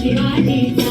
शिवाजीचा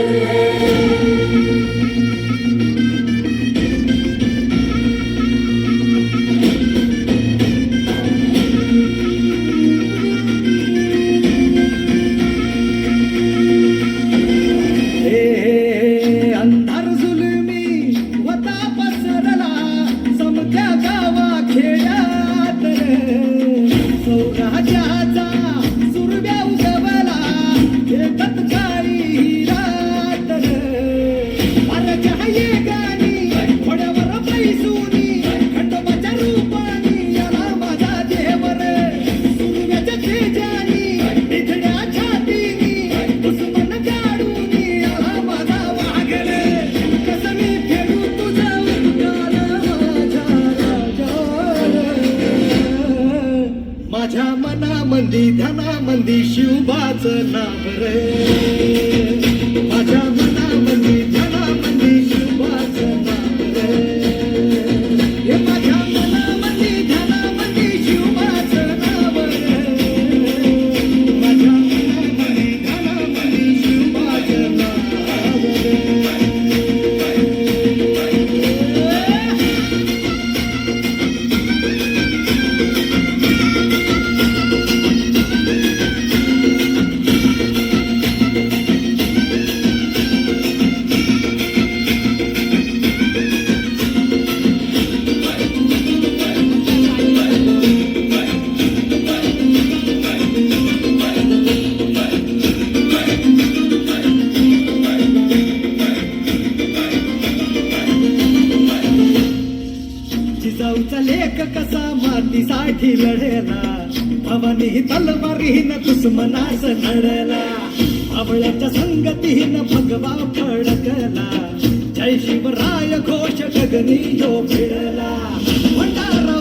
You. गावचा लेख कसा मातीसाठी लढेला? भवानी तलवारीहीन दुश्मनास लढला आवळ्याच्या संगतीहीन भगवा फडकला. जय शिवराय घोष गगनी जो भिडला. भंडारा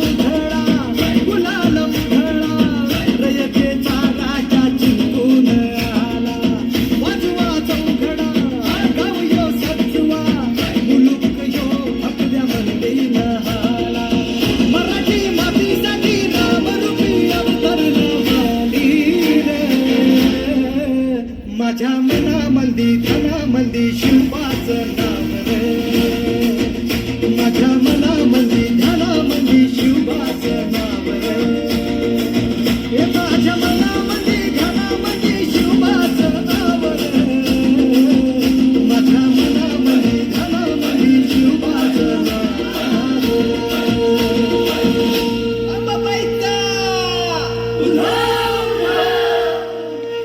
माझ्या मनामंदी धनामंदी शिवपाच